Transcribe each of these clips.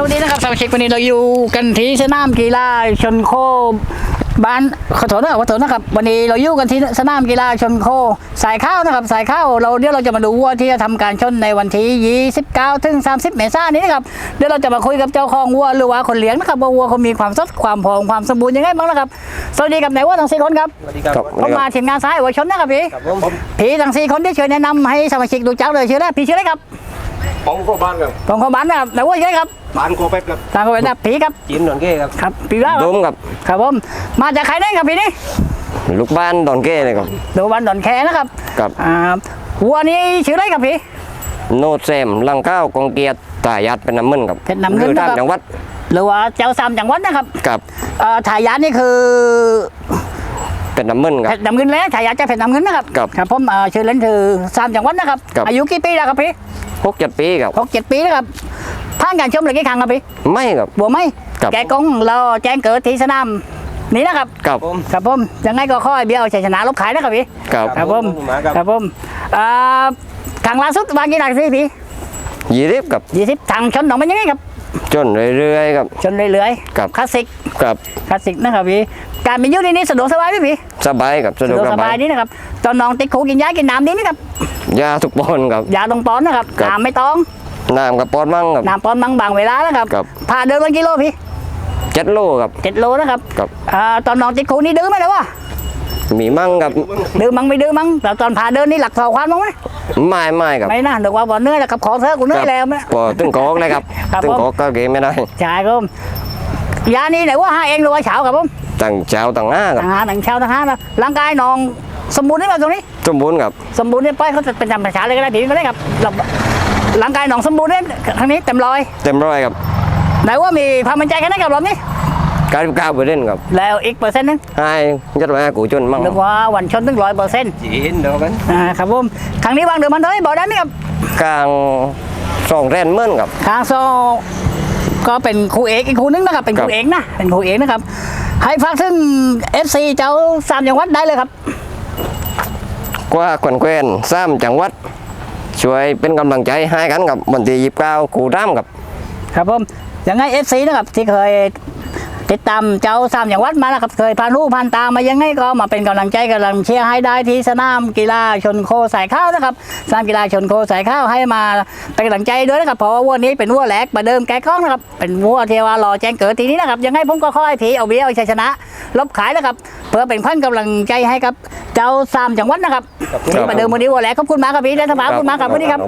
วัสดีนะครับสมาชิกวันนี้เราอยู่กันที่สนามกีฬาชนโคบ้านขอโทษนะครับขอโทษนะครับวันนี้เราอยู่กันที่สนามกีฬาชนโค สายข้าวนะครับ สายข้าวเราเดี๋ยวเราจะมาดูวัวที่จะทำการชนในวันที่29ถึง30 เมษายนนี้นะครับเดี๋ยวเราจะมาคุยกับเจ้าของวัวหรือว่าคนเลี้ยงนะครับว่าวัวเขามีความสดความผอมความสมบูรณ์ยังไงบ้างนะครับสวัสดีกับนายวัวทั้งสี่คนครับสวัสดีครับครับผมมาทีมงานสายวัวชนนะครับพี่ครับผมพี่ทั้งสี่คนที่ช่วยแนะนำให้สมาชิกดูจักเลยชื่อแรกพี่ชื่ออะไรครับ ผมก็บ้านครับของขบ้านนะครับนายวัวชื่ออะไรครับบ้านโคเป็ดครับทางคนนะพี่ครับจีนหนอนเก้ครับครับพี่ว่าโดมกับครับผมมาจากใครได้ครับพี่นี่ลูกบ้านดอนเก้เลยครับดูวันดอนแคนะครับกับอ่าวัวนี้ชื่ออะไรครับพี่โนดแซมลังเก้ากองเกียรติตายัดเป็นน้ำมึนครับเป็นน้ำมึนคือนะครับตามจังหวัดหรือว่าเจ้าสามจังหวัดนะครับกับเอ่อฉายานี่คือ เป็นน้ำมึนคเพรับ ชรน้ำเงินแล้วฉายาจะเพชรน้ำเงินนะครับครับครับผมเอ่อชื่อเล่นคือสามจังหวัดนะครับ ครับ อายุกี่ปีแล้วครับพี่หกเจ็ดปีครับ หกเจ็ดปีนะครับผ่านการชมเลยกี่ครั้งครับพี่ไม่ครับ บัวไหมครับ แกกงเราแจ้งเกิดที่สนามนี่นะครับกับผม ครับผมยังไงก็ค่อยเบี้ยวชัยชนะลบขายนะครับพี่กับครับผมมาครับ ครับผมเอ่อครั้งล่าสุดวางกี่หนักสิพี่ยี่สิบกับยี่สิบทางชนหนองเป็นยังไงครับจนเรื่อยๆครับ ชนเรื่อยครับ คลาสสิก กับ คลาสสิกนะครับพี่ การเป็นอยุ่ในนี้สะดวกสบายไหมพี่สบายกับสะดวกสบายนี่นะครับตอนน้องติดคูกินยากินน้ำดีนะครับยาทุกปอนครับยาตรงปอนนะครับครับน้ำไม่ต้องน้ำกับปอนมั่งครับน้ำปอนบางบางเวลานะครับครับพาเดินวันกิโลพี่เจ็ดโลครับเจ็ดโลนะครับครับอ่าตอนน้องติดคูนี่ดื้อไหมล่ะวะมีมั่งกับดื้อมั้งไม่ดื้อมั้งแต่ตอนพาเดินนี่หลักสองความมั้งไหมไม่ไม่ครับไม่นะเดี๋ยวว่าบ่เหนื่อยแล้วกับขอเธอะกูเหนื่อยแล้วไหมพอตึงกอกเลยครับครับตึงผมกอกก็เกมไม่ได้ใช่ครับผมยานี่ไหนว่าหาเองหรือว่าเฉาครับผม ตั้งเช้าตั้งหน้าครับต่างหาต่างเช้าต่างหานะร่างกายน้องสมบูรณ์ได้ไหมตรงนี้ สมบูรณ์ครับสมบูรณ์เนี่ยป้อยเขาจะเป็นจำภาษาเลยก็ได้ผีก็ได้ครับเราร่างกายหนองสมบูรณ์เนี่ยครั้งนี้เต็มร้อยเต็มร้อยครับไหนว่ามีความมั่นใจแค่ไหนกับรอบนี้ การก้าวไปเล่นครับแล้วอีกเปอร์เซ็นต์หนึงให้ยัดไว้ให้กูจนมั่งเรียกว่าวันชนถึงร้อยเปอร์เซ็นต์จีนเดี๋ยวกันอ่าครับผมครั้งนี้วางเดิมมันเท่าไหร่บอกได้ไหมครับ กลางสองแรนเมื่นครับครั้งโซก็เป็นครูเอกอีกครูนึงนะครับเป็นคครัรูบเอกนะเป็นครูเอกนะครับ ให้ฟังซึ่ง FC เจ้าสามจังหวัดได้เลยครับ กว่าขวัญแควนซ้ำจังหวัด ช่วยเป็นกำลังใจให้กันกับวันที่ยีิบเก้ากูร่ำกับ ครับผมยังไง FC นะครับที่เคย ติดตามเจ้าสามอย่างวัดมานะครับ เคยผ่านรูปผ่านตามมายังไงก็มาเป็นกำลังใจกำลังเชียร์ให้ได้ที่สนามกีฬาชนโคสายข้าวนะครับสนามกีฬาชนโคสายข้าวให้มาเป็นกำลังใจด้วยนะครับเพราะว่าวัวนี้เป็นวัวแหลกประเดิมแกะกล้องนะครับเป็นวัวเทวารอแจ้งเกิดทีนี้นะครับยังไงผมก็ขอให้ผีเอาเบี้ยเอาชัยชนะ ลบขายนะครับ เพื่อเป็นพันกำลังใจให้กับ เจ้าสามจังหวัดนะครับวันนี้ประเดิมวันนี้วัวแหลกขอบคุณมากครับพี่ได้สบายขอบคุณมากครับสวัสดีครับ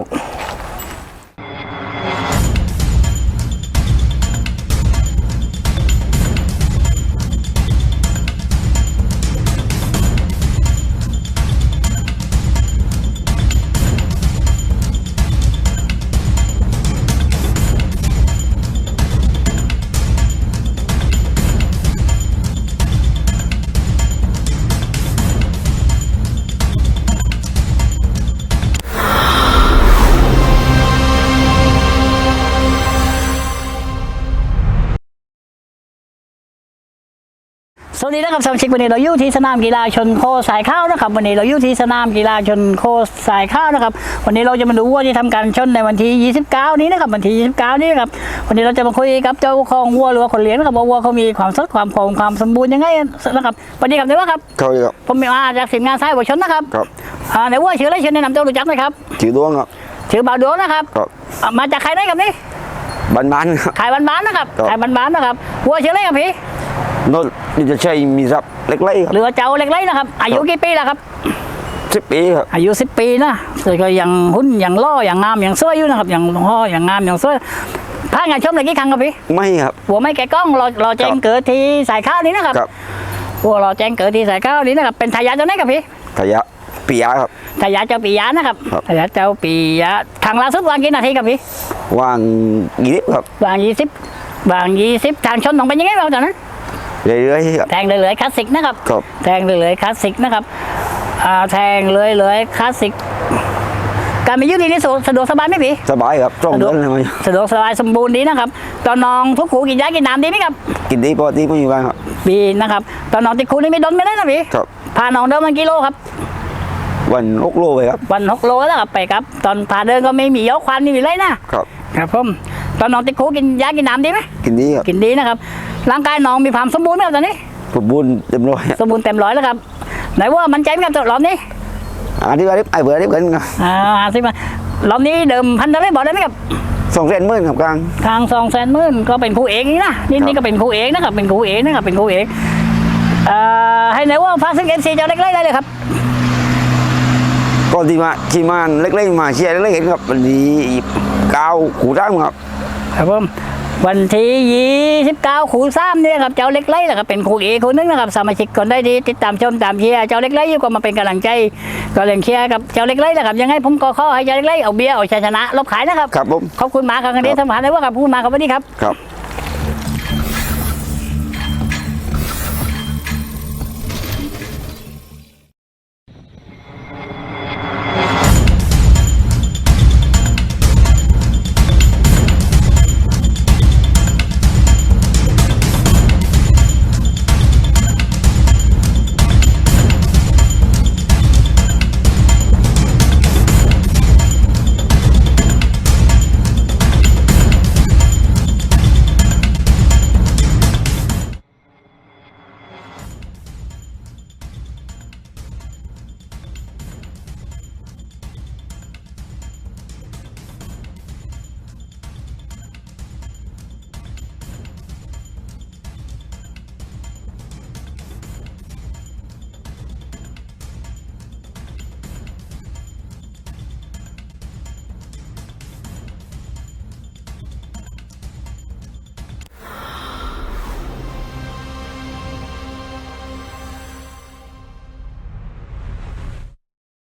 วัสดีนะครับสมาชิกวันนี้เราอยู่ที่สนามกีฬาชนโคสายข้าวนะครับ วันนี้เราอยู่ที่สนามกีฬาชนโคสายข้าวนะครับ วันนี้เราจะมาดูวัวที่ทำการชนในวันที่ 29 นี้นะครับวันที่ 29 นี้นะครับวันนี้เราจะมาคุยกับเจ้าของวัวหรือว่าคนเลี้ยงนะครับว่าวัวเขามีความสดความผอมความสมบูรณ์ยังไงนะครับวันนี้ครับเดี๋ยวว่าครับเขาครับผมมาจากทีมงานสายวัวชนนะครับครับอ่าในวัวชื่ออะไรชื่อแนะนำตัวรู้จักไหมครับถือดวงครับชื่อบ่าวดวงนะครับครับอ่ามาจากใครได้ครับนี่บ้านบ้านครับขายบ้านๆนะครับครับขายบ้านๆนะครับวัวชื่ออะไรครับพี่โนน นี่จะใช้มีทรัพย์เล็กๆครับหรือว่าเจ้าเล็กๆนะครับ อายุกี่ปีแล้วครับสิบปีครับอายุสิบปีนะแต่ก็ยังหุ้นยังล่อยังงามยังสวยอยู่นะครับยังห่อยังงามยังสวยพางานชมเลยกี่ครั้งครับพี่ไม่ครับหัวไม่แกะกล้องรอรอแจ้งครับเกิดที่สายข้าวนี้นะครับครับหัวรอแจ้งเกิดที่สายข้าวนี้นะครับเป็นทายาทเจ้าไหนครับพี่ขยะปียะครับทายาทเจ้าปียะนะครับครับทายาทเจ้าปียะครั้งล่าสุดวางกี่นาทีครับพี่ว่างยีริบครับวางยี่สิบวางยี่สิบทางชนของเป็นยังไงบ้างตอนนั้น เรื่อยๆครับ แทงเลยๆคลาสสิกนะครับ ครับ แทงเลยๆคลาสสิกนะครับอ่าแทงเลยๆคลาสสิก การมีอยุตินี้สะดวกสะดวกสบายไหมพี่ สบายครับตรงเดินเลยมั้ยสะดวกสบายสมบูรณ์ดีนะครับ ตอนน้องทุกขูกินยากินน้ำดีไหมครับ กินดีปกติไม่มีบ้างครับ ดีนะครับ ตอนน้องติดขูนี่ไม่ดนไม่ได้นะพี่ ครับ พาน้องเดินมากิโลครับ วันหกโลไปครับ วันหกโลแล้วครับไปครับ ตอนพาเดินก็ไม่มียกควันไม่มีไรนะ ครับ ครับผมตก่อนนอนติดคุกกินยากินน้ำดีไหมกินดีครับ กินดีนะครับ ร่างกายน้องมีความสมบูรณ์ไหมครับตอนนี้ ผมบุญเต็มร้อยสมบูรณ์เต็มร้อยแล้วครับ ไหนว่ามันใจไหมครับรอบนี้อันที่ว่าได้ไอ้เบื่อได้เกินครับอ่าสิมารอบนี้เดิมพันเท่าไหรบอกได้ไหมครับสองแสนหมื่นครับกลางทางสองแสนหมื่นก็เป็นครูเอกนี่นะนี่ครับนี่ก็เป็นครูเอกนะครับเป็นครูเอกนะครับเป็นครูเอกเอ่อให้ไหนว่าพาซึ่งเอฟซีจะเล็กๆได้เลยครับก่อนที่มาที่มานเล็กๆมาเชียร์เล็กๆเห็นครับวันนี้เก้าขู่ด้ามครับครับผม วันที่ยี่สิบเก้าครูซ้ำเนี่ยครับเจ้าเล็กไล่นะครับเป็นครูเอกคนนึงนะครับสมาชิกคนได้ดีติดตามชมตามเชียร์เจ้าเล็กไล่อยู่ก็มาเป็นกำลังใจก็เล่นเชียร์กับเจ้าเล็กไล่นะครับยังไงผมก็ขอให้เจ้าเล็กไล่เอาเบียร์เอาชัยชนะลบขายนะครับครับผมขอบคุณมากครับครั้งนี้ทำผ่านได้ว่ากับพูดมาครับวันนี้ครับครับ